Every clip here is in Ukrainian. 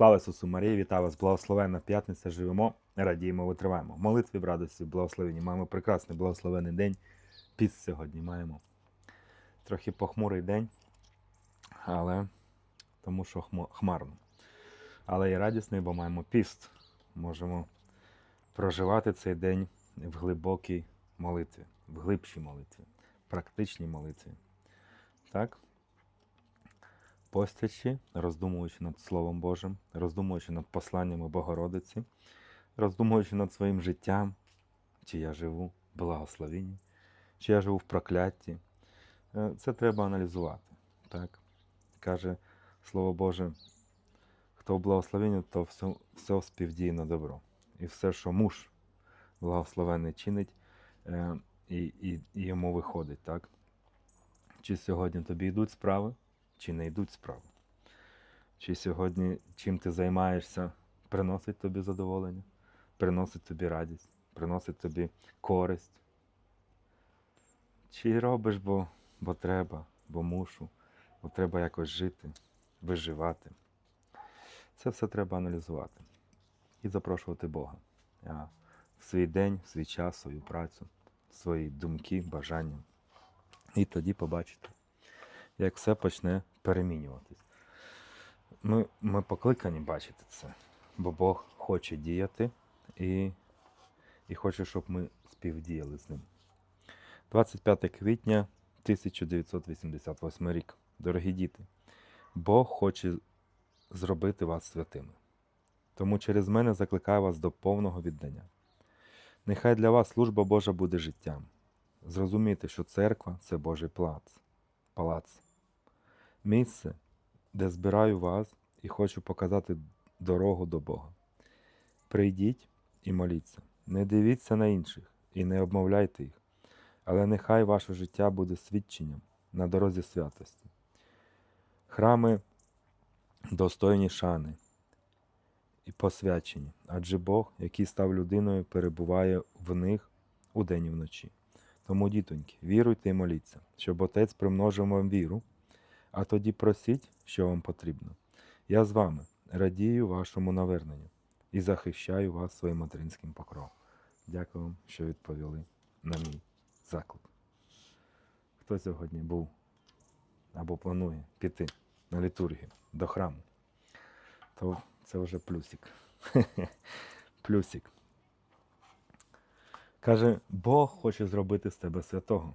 Слава Ісусу Марії, вітаю вас, благословенна п'ятниця, живемо, радіємо, витриваємо. Молитві в радості, в благословенні. Маємо прекрасний благословений день. Піс сьогодні маємо. Трохи похмурий день, але тому що хмарно. Але і радісний, бо маємо піст. Можемо проживати цей день в глибокій молитві, в глибшій молитві, практичній молитві. Так? Постячи, роздумуючи над Словом Божим, роздумуючи над посланнями Богородиці, роздумуючи над своїм життям, чи я живу в благословенні, чи я живу в проклятті. Е, Це треба аналізувати. Так? Каже Слово Боже, хто в благословенні, то все, все співдіє на добро. І все, що муж благословений чинить, е, і, і, і йому виходить. Так? Чи сьогодні тобі йдуть справи? Чи не йдуть справи. Чи сьогодні чим ти займаєшся, приносить тобі задоволення, приносить тобі радість, приносить тобі користь. Чи робиш, бо, бо треба, бо мушу, бо треба якось жити, виживати. Це все треба аналізувати і запрошувати Бога а, в свій день, в свій час, свою працю, свої думки, бажання. І тоді побачите як все почне перемінюватись. Ми, ми покликані бачити це, бо Бог хоче діяти і, і хоче, щоб ми співдіяли з ним. 25 квітня 1988 рік. Дорогі діти, Бог хоче зробити вас святими. Тому через мене закликаю вас до повного віддання. Нехай для вас служба Божа буде життям. Зрозумійте, що церква це Божий палац місце, де збираю вас і хочу показати дорогу до Бога. Прийдіть і моліться, не дивіться на інших і не обмовляйте їх, але нехай ваше життя буде свідченням на дорозі святості. Храми достойні шани і посвячені, адже Бог, який став людиною, перебуває в них удень і вночі. Тому, дітоньки, віруйте і моліться, щоб Отець примножив вам віру, а тоді просіть, що вам потрібно. Я з вами радію вашому наверненню і захищаю вас своїм материнським покровом. Дякую вам, що відповіли на мій заклик. Хто сьогодні був або планує піти на літургію до храму, то це вже плюсик. плюсик. Каже, Бог хоче зробити з тебе святого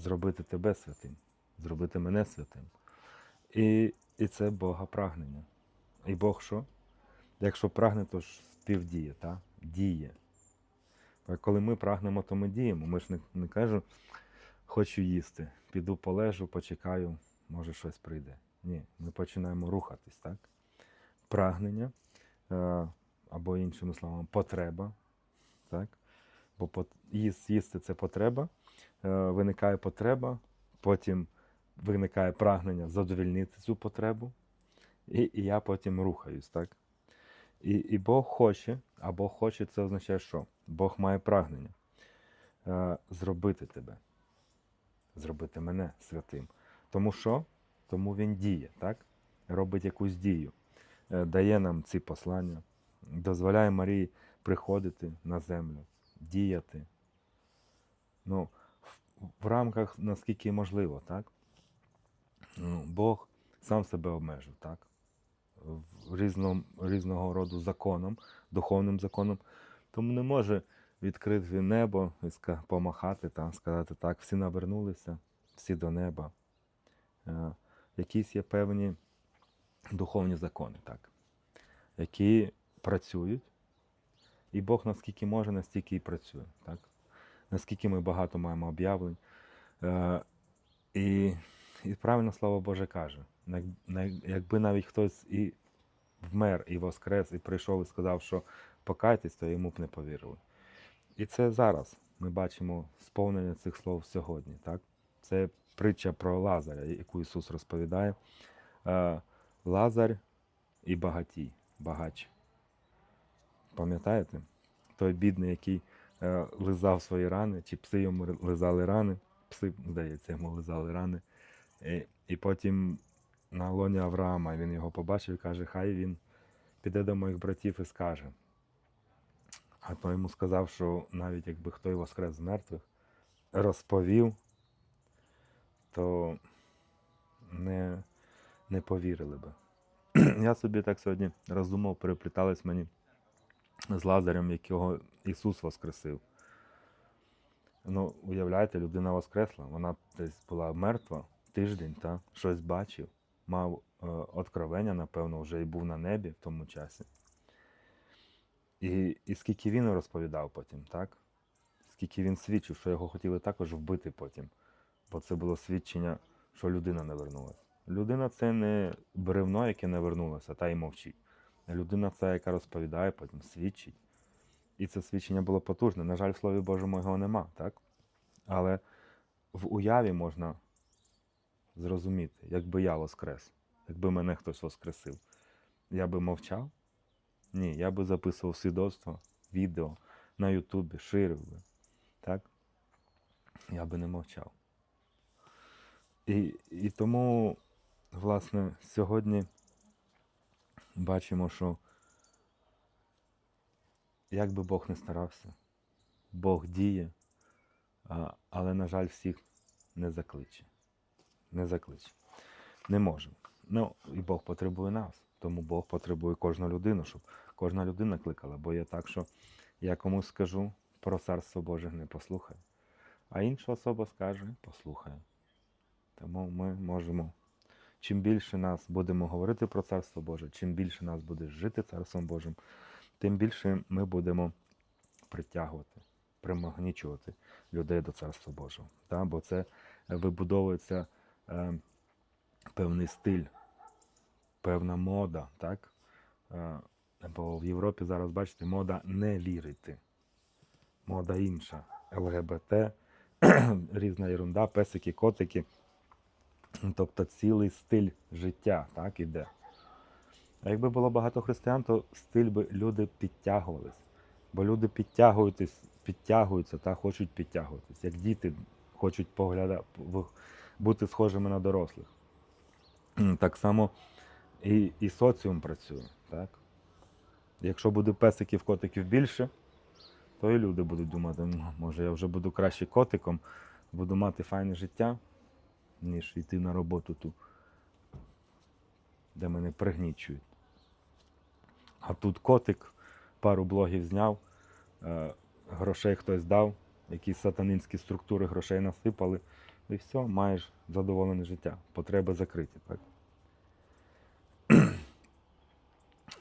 зробити тебе святим, зробити мене святим. І, і це Бога прагнення. І Бог що? Якщо прагне, то ж співдіє, так? діє. Коли ми прагнемо, то ми діємо. Ми ж не, не кажемо, хочу їсти, піду полежу, почекаю, може щось прийде. Ні, ми починаємо рухатись, так? Прагнення, е, або іншими словами, потреба. Так? Бо їсти це потреба, виникає потреба, потім виникає прагнення задовільнити цю потребу, і, і я потім рухаюсь, так? І, і Бог хоче, а Бог хоче, це означає, що? Бог має прагнення е, зробити тебе, зробити мене святим. Тому що? Тому Він діє, так? Робить якусь дію, е, дає нам ці послання, дозволяє Марії приходити на землю, діяти. Ну, в, рамках наскільки можливо, так? Ну, Бог сам себе обмежив, так? Різном, різного роду законом, духовним законом. Тому не може відкрити небо і помахати там, сказати так, всі навернулися, всі до неба. Е, якісь є певні духовні закони, так, які працюють, і Бог наскільки може, настільки і працює. Так? Наскільки ми багато маємо об'явлень. Е, і, і правильно слово Боже каже, якби навіть хтось і вмер, і воскрес, і прийшов і сказав, що покайтесь, то йому б не повірили. І це зараз ми бачимо сповнення цих слов сьогодні. Так? Це притча про Лазаря, яку Ісус розповідає. Е, Лазар і багатій, багач. Пам'ятаєте? Той бідний, який лизав свої рани, чи пси йому лизали рани, пси, здається, йому лизали рани. І, і потім на лоні Авраама, він його побачив і каже, хай він піде до моїх братів і скаже. А той йому сказав, що навіть якби хто й воскрес з мертвих, розповів, то не, не повірили би. Я собі так сьогодні роздумав, переплітались мені з Лазарем, якого Ісус воскресив. Ну, уявляєте, людина воскресла, вона десь була мертва тиждень, та, щось бачив, мав е, откровення, напевно, вже і був на небі в тому часі. І, і скільки він розповідав потім, так? Скільки він свідчив, що його хотіли також вбити потім. Бо це було свідчення, що людина не вернулася. Людина це не бревно, яке не вернулося, та й мовчить. Людина це, яка розповідає, потім свідчить. І це свідчення було потужне. На жаль, в Слові Божому його нема, так? Але в уяві можна зрозуміти, якби я воскрес, якби мене хтось воскресив, я би мовчав? Ні, я би записував свідоцтво, відео на Ютубі, ширив би. Так? Я би не мовчав. І, і тому, власне, сьогодні бачимо, що як би Бог не старався, Бог діє, але, на жаль, всіх не закличе. Не закличе. Не може. Ну, і Бог потребує нас. Тому Бог потребує кожну людину, щоб кожна людина кликала. Бо є так, що я комусь скажу про царство Боже не послухає. А інша особа скаже, послухає. Тому ми можемо. Чим більше нас будемо говорити про Царство Боже, чим більше нас буде жити Царством Божим, тим більше ми будемо притягувати, примагнічувати людей до Царства Божого. Та? Бо це вибудовується е, певний стиль, певна мода. Так? Е, бо в Європі зараз, бачите, мода не вірити. Мода інша. ЛГБТ, різна ерунда, песики, котики. Тобто цілий стиль життя так, іде. А якби було багато християн, то стиль би люди підтягувались. Бо люди підтягуються, підтягуються та хочуть підтягуватись. Як діти хочуть погляда, бути схожими на дорослих. Так само і, і соціум працює. Так? Якщо буде песиків, котиків більше, то і люди будуть думати, «Ну, може я вже буду краще котиком, буду мати файне життя, ніж йти на роботу ту, де мене пригнічують. А тут котик, пару блогів зняв, е, грошей хтось дав, якісь сатанинські структури грошей насипали, і все, маєш задоволене життя. Потреби закриті. Так?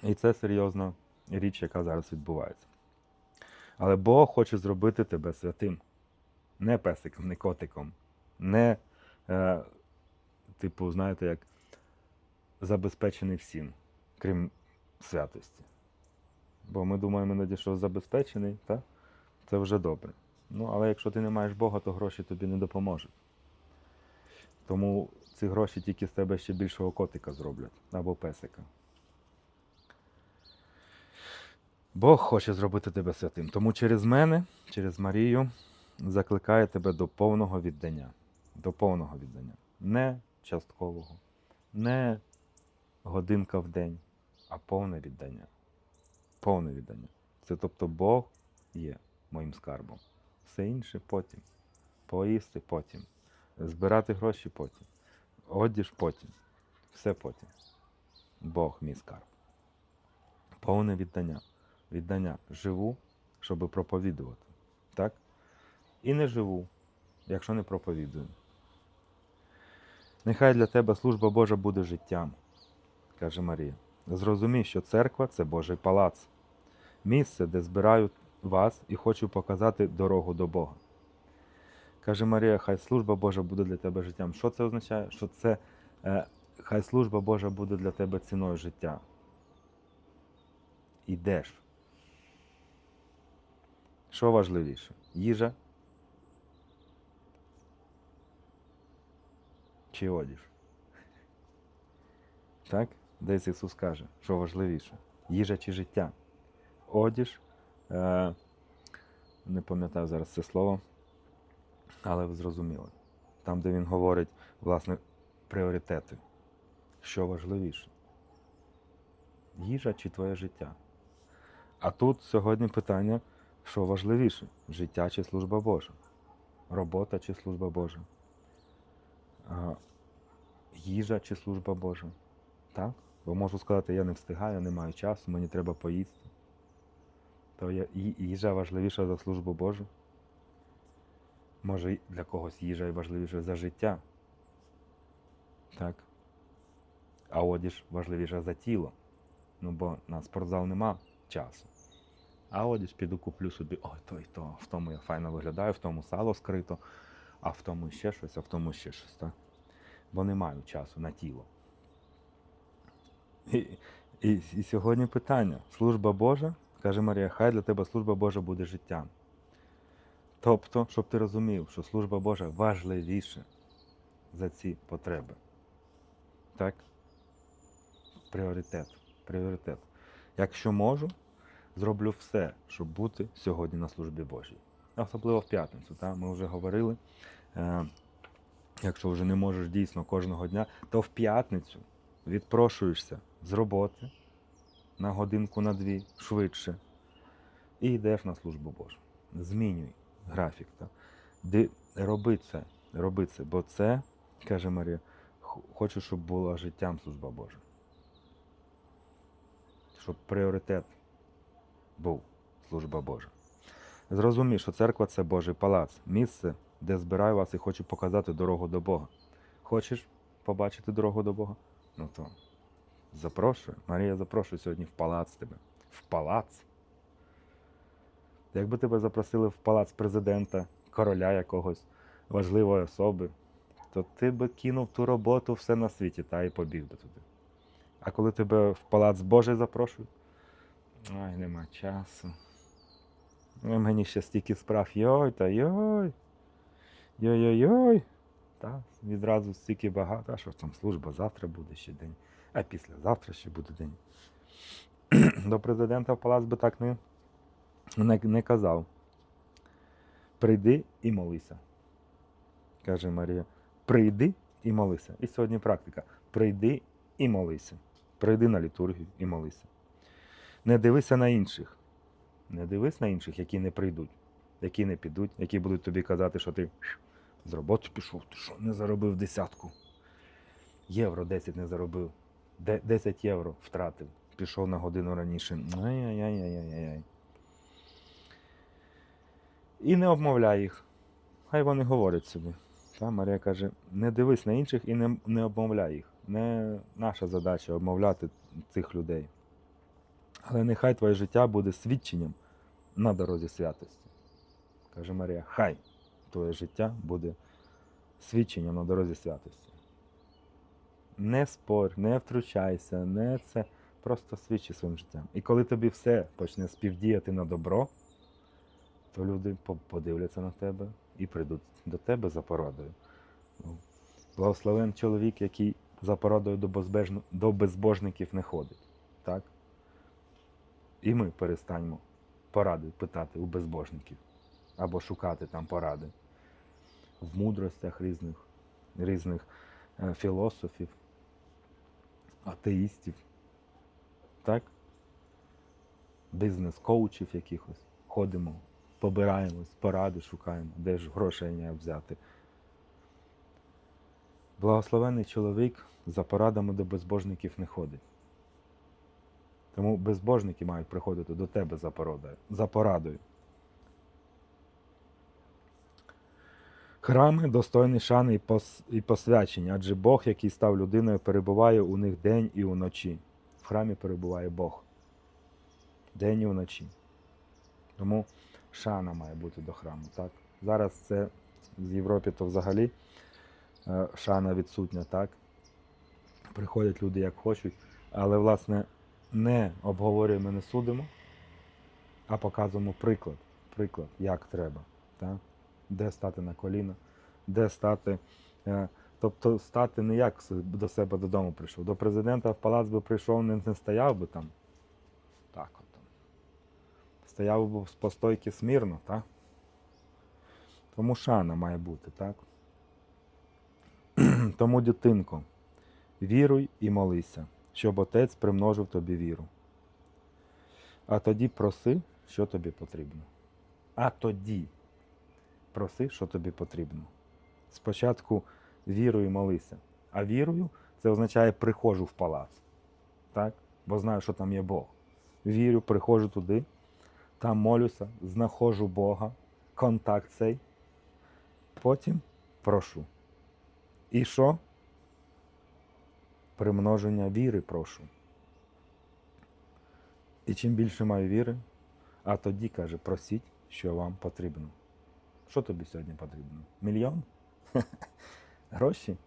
І це серйозна річ, яка зараз відбувається. Але Бог хоче зробити тебе святим. Не песиком, не котиком, не, е, типу, знаєте, як забезпечений всім, крім святості. Бо ми думаємо іноді, що забезпечений, та? це вже добре. Ну, але якщо ти не маєш Бога, то гроші тобі не допоможуть. Тому ці гроші тільки з тебе ще більшого котика зроблять або песика. Бог хоче зробити тебе святим. Тому через мене, через Марію, закликає тебе до повного віддання. До повного віддання. Не часткового, не годинка в день, а повне віддання. Повне віддання. Це тобто Бог є моїм скарбом. Все інше потім. Поїсти потім. Збирати гроші потім. Одіж потім. Все потім. Бог мій скарб. Повне віддання. Віддання. Живу, щоб проповідувати. Так? І не живу, якщо не проповідую. Нехай для тебе служба Божа буде життям, каже Марія. Зрозумій, що церква це Божий палац, місце, де збираю вас і хочу показати дорогу до Бога. Каже Марія, хай служба Божа буде для тебе життям. Що це означає? Що це е, хай служба Божа буде для тебе ціною життя. Ідеш. Що важливіше? Їжа чи одіж? Так? Десь Ісус каже, що важливіше? Їжа чи життя? Одіж. Е, не пам'ятаю зараз це слово, але ви зрозуміли. Там, де він говорить, власне, пріоритети. що важливіше? Їжа чи твоє життя? А тут сьогодні питання, що важливіше? Життя чи служба Божа? Робота чи служба Божа? Їжа чи служба Божа? Так? Бо можу сказати, я не встигаю, не маю часу, мені треба поїсти. То їжа важливіша за службу Божу. Може, для когось їжа і важливіша за життя. Так. А одіж важливіша за тіло. Ну, бо на спортзал нема часу. А одіж піду куплю собі, ой, то і то, в тому я файно виглядаю, в тому сало скрито, а в тому ще щось, а в тому ще щось, так? Бо не маю часу на тіло. І, і, і сьогодні питання: служба Божа, каже Марія, хай для тебе служба Божа буде життям. Тобто, щоб ти розумів, що служба Божа важливіша за ці потреби. Так? Пріоритет. Пріоритет. Якщо можу, зроблю все, щоб бути сьогодні на службі Божій. Особливо в п'ятницю. Ми вже говорили. Якщо вже не можеш дійсно кожного дня, то в п'ятницю відпрошуєшся з роботи на годинку на дві швидше і йдеш на службу Божу. Змінюй графік. Так? Ди, роби це, роби це, бо це, каже Марія, хочу, щоб була життям служба Божа. Щоб пріоритет був служба Божа. Зрозумій, що церква це Божий палац, місце, де збираю вас і хочу показати дорогу до Бога. Хочеш побачити дорогу до Бога? Ну то запрошую. Марія запрошує сьогодні в палац тебе. В палац. Якби тебе запросили в палац президента, короля якогось, важливої особи, то ти би кинув ту роботу все на світі та і побіг би туди. А коли тебе в палац Божий запрошують, ай, нема часу. Мені ще стільки справ. Йой та йой. Йой-йой-йой. Та, відразу стільки багато. А що там служба завтра буде ще день, а післязавтра ще буде день. До президента в палац би так не, не, не казав. Прийди і молися. Каже Марія. Прийди і молися. І сьогодні практика. Прийди і молися. Прийди на літургію і молися. Не дивися на інших. Не дивись на інших, які не прийдуть, які не підуть, які будуть тобі казати, що ти з роботи пішов, ти що не заробив десятку. Євро 10 не заробив. 10 євро втратив. Пішов на годину раніше. Ай-яй-яй-яй-яй. І не обмовляй їх. Хай вони говорять собі. Та Марія каже: не дивись на інших і не, не обмовляй їх. Не наша задача обмовляти цих людей. Але нехай твоє життя буде свідченням на дорозі святості. Каже Марія, хай твоє життя буде свідченням на дорозі святості. Не спорь, не втручайся, не це. Просто свідчи своїм життям. І коли тобі все почне співдіяти на добро, то люди подивляться на тебе і прийдуть до тебе за порадою. Ну, Благословен чоловік, який за порадою до, до безбожників не ходить. Так? І ми перестаньмо поради питати у безбожників або шукати там поради в мудростях різних, різних е, філософів, атеїстів, так? Бізнес-коучів якихось. Ходимо, побираємось, поради шукаємо, де ж грошей не взяти. Благословений чоловік за порадами до безбожників не ходить. Тому безбожники мають приходити до тебе за порадою. За порадою. Храми достойні шани і пос- і посвячення, адже Бог, який став людиною, перебуває у них день і уночі. В храмі перебуває Бог. День і вночі. Тому шана має бути до храму. Так? Зараз це в Європі то взагалі е, шана відсутня, так? Приходять люди як хочуть, але власне не обговорюємо, не судимо, а показуємо приклад, приклад, як треба. Так? Де стати на коліна, де стати. е, Тобто стати не як до себе додому прийшов. До президента в палац би прийшов, не, не стояв би там. Так от. Стояв би по стойки смірно, так? Тому шана має бути, так? Тому, дитинко, Віруй і молися, щоб Отець примножив тобі віру. А тоді проси, що тобі потрібно. А тоді проси, що тобі потрібно. Спочатку вірую і молися. А вірую це означає приходжу в палац. Так? Бо знаю, що там є Бог. Вірю, приходжу туди, там молюся, знаходжу Бога, контакт цей. Потім прошу. І що? Примноження віри прошу. І чим більше маю віри, а тоді каже, просіть, що вам потрібно. Що тобі сьогодні потрібно? Мільйон? Гроші?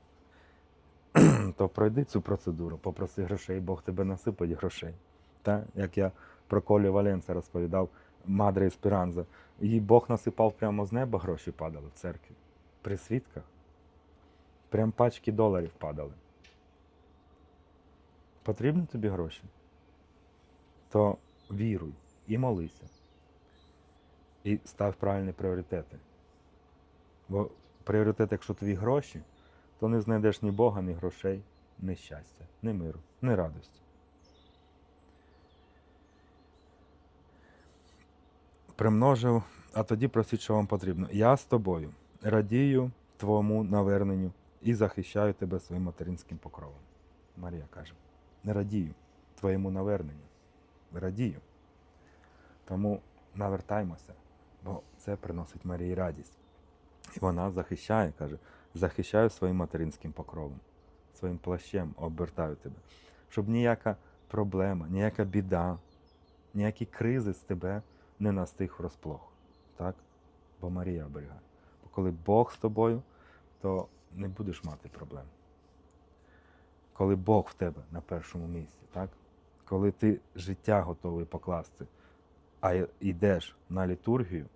То пройди цю процедуру, попроси грошей, Бог тебе насипить грошей. Та? Як я про Колі Валенса розповідав, Мадре Еспіранза, їй Бог насипав прямо з неба гроші падали в церкві. При свідках. Прям пачки доларів падали. Потрібні тобі гроші? То віруй і молися. І став правильні пріоритети. Бо пріоритет, якщо твої гроші, то не знайдеш ні Бога, ні грошей, ні щастя, ні миру, ні радості. Примножив, а тоді просіть, що вам потрібно. Я з тобою радію твоєму наверненню і захищаю тебе своїм материнським покровом. Марія каже: не радію твоєму наверненню. Радію. Тому навертаймося, бо це приносить Марії радість. І вона захищає, каже, захищаю своїм материнським покровом, своїм плащем обертаю тебе, щоб ніяка проблема, ніяка біда, ніякі кризи з тебе не настиг врозплох. Так? Бо Марія оберігає. Бо коли Бог з тобою, то не будеш мати проблем. Коли Бог в тебе на першому місці, так? коли ти життя готовий покласти, а йдеш на літургію,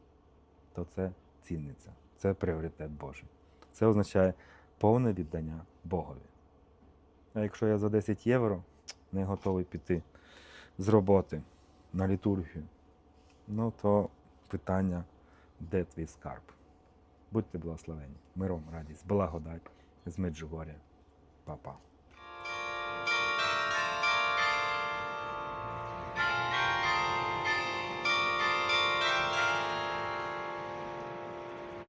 то це цінниця, це пріоритет Божий. Це означає повне віддання Богові. А якщо я за 10 євро не готовий піти з роботи на літургію, ну то питання, де твій скарб? Будьте благословені. Миром, радість, благодать з Меджугоря. Па-па.